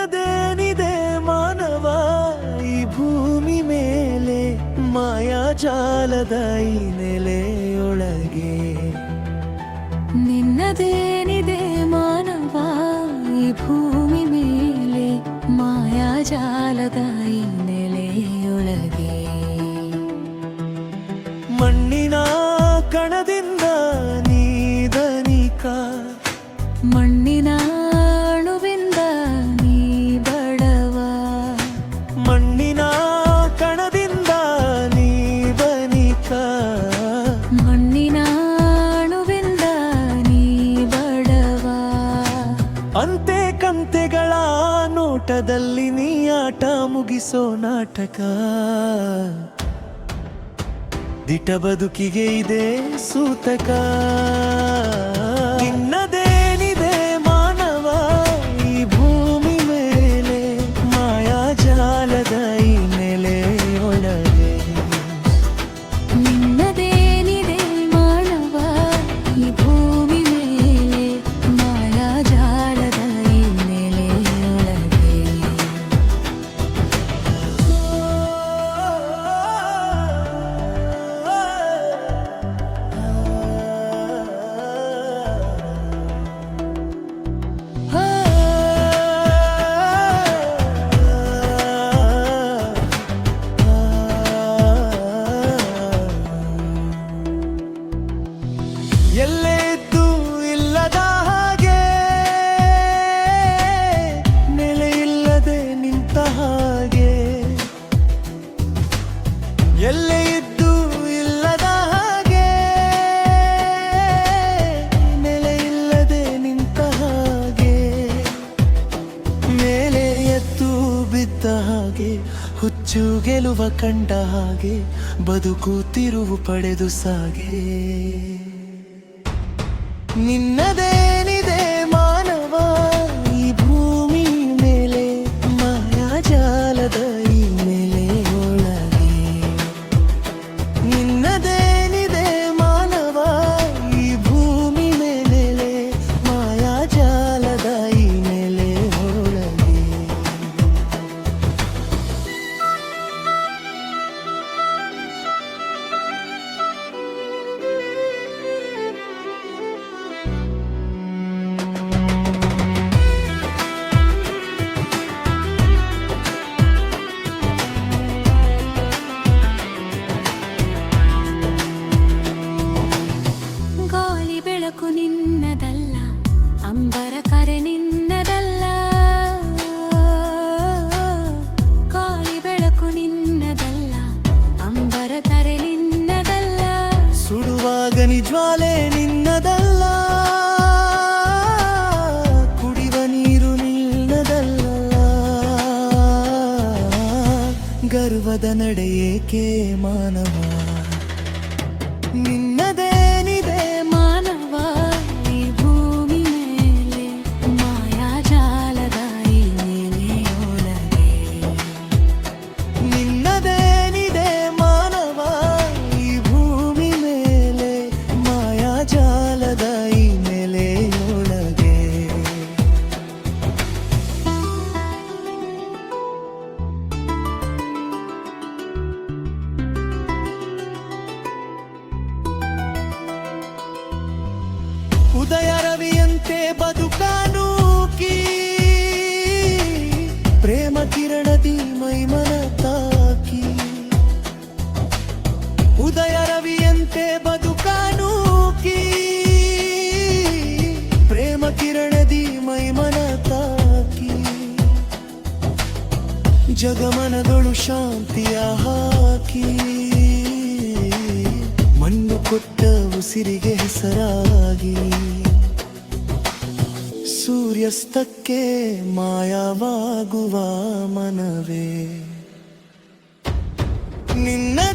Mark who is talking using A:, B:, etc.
A: ಅನ್ನದೇನಿದೆ ಮಾನವ ಈ ಭೂಮಿ ಮೇಲೆ ಮಾಯಾಜಾಲದ ಈ ನೆಲೆಯೊಳಗೆ.
B: ನಿನ್ನದೇನಿದೆ ಮಾನವ ಈ ಭೂಮಿ ಮೇಲೆ ಮಾಯಾಜಾಲದ ಈ ನೆಲೆಯೊಳಗೆ.
A: ಮಣ್ಣಿನ ಕಣದಿಂದ ನೀದನಿಕ
B: ಮಣ್ಣಿನ
A: ಮಣ್ಣಿನ
B: ಅಣುವಿಂದ ನೀ ಬಡವ.
A: ಅಂತೆ ಕಂತೆಗಳ ನೋಟದಲ್ಲಿ ನೀ ಆಟ ಮುಗಿಸೋ ನಾಟಕ. ದಿಟ ಬದುಕಿಗೆ ಇದೆ ಸೂತಕ. ಗೆಲುವ ಕಂಡ ಹಾಗೆ ಬದುಕು ತಿರುವು ಪಡೆದು ಸಾಗೆ. ನಿನ್ನದೇನಿದೆ
B: ಬೆಳಕು ನಿನ್ನದಲ್ಲ, ಅಂಬರ ಕರೆ ನಿನ್ನದಲ್ಲ. ಕಾಳಿ ಬೆಳಕು ನಿನ್ನದಲ್ಲ, ಅಂಬರ ಕರೆ ನಿನ್ನದಲ್ಲ.
A: ಸುಡುವಾಗ ನಿಜ್ವಾಲೆ ನಿನ್ನದಲ್ಲ, ಕುಡಿವ ನೀರು ನಿನ್ನದಲ್ಲ. ಗರ್ವದ ನಡೆಯೇಕೆ ಮಾನವ ನಿನ್ನದೇನಿದೆ ಉದಯ ರವಿಯಂತೆ ಬದುಕಾನೂಕಿ ಪ್ರೇಮ ಕಿರಣದಿ ಮೈಮನ ತಾಕಿ. ಉದಯ ರವಿಯಂತೆ ಬದುಕಾನೂಕಿ ಪ್ರೇಮ ಕಿರಣದಿ ಮೈಮನ ತಾಕಿ. ಜಗಮನದೊಳು ಶಾಂತಿಯ ಹಾಕಿ. ಕೊಟ್ಟ ಉಸಿರಿಗೆ ಹೆಸರಾಗಿ. ಸೂರ್ಯಸ್ತಕ್ಕೆ ಮಾಯವಾಗುವ ಮನವೇ. ನಿನ್ನದೇ